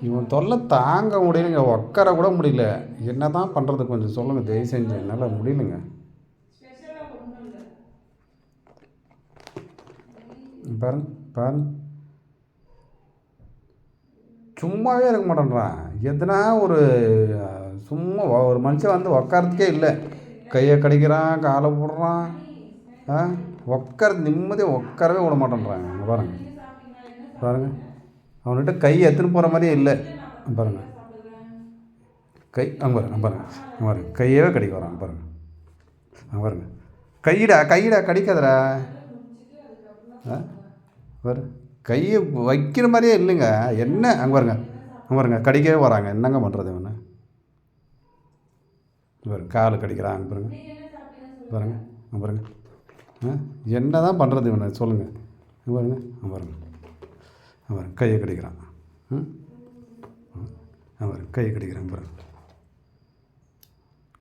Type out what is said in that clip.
இவன் தொல்லை தாங்க முடியலைங்க. உட்கார கூட முடியல. என்ன தான் பண்ணுறது கொஞ்சம் சொல்லுங்கள் தயவு செஞ்சு என்னால் முடியலைங்க. பாருங்க பாருங்க. சும்மாவே இருக்க மாட்டேன்றான் எதுனா ஒரு சும்மா ஒரு மனுஷன் வந்து உக்காரத்துக்கே இல்லை. கையை கடிக்கிறான் காலை போடுறான். ஆ? உட்கார நிம்மதியாக உட்காரவே விட மாட்டேன்றாங்க. பாருங்கள் பாருங்கள் அவன்கிட்ட கை எடுத்துன்னு போகிற மாதிரியே இல்லை. பாருங்க. கை அங்கே பாருங்க பாருங்க. பாருங்க. கையவே கடிக்க வரான் பாருங்க. அங்கே பாருங்க. கையிடா கையிடா கடிக்காதடா. ஆ? பாரு. கையை வைக்கிற மாதிரியே இல்லைங்க. என்ன? அங்கே பாருங்க. அங்கே பாருங்க. கடிக்கவே வராங்க. என்னங்க பண்ணுறது இவனை? பாருங்க. கால் கடிக்கிறான் அங்கே பாருங்க. பாருங்க. அங்கே பாருங்க. ஆ? என்ன தான் பண்ணுறது இவனை சொல்லுங்கள் பாருங்க. பாருங்க. அங்கே கையை கடிக்கிறான். ம்? கையை கடிக்கிறான் பாருங்கள்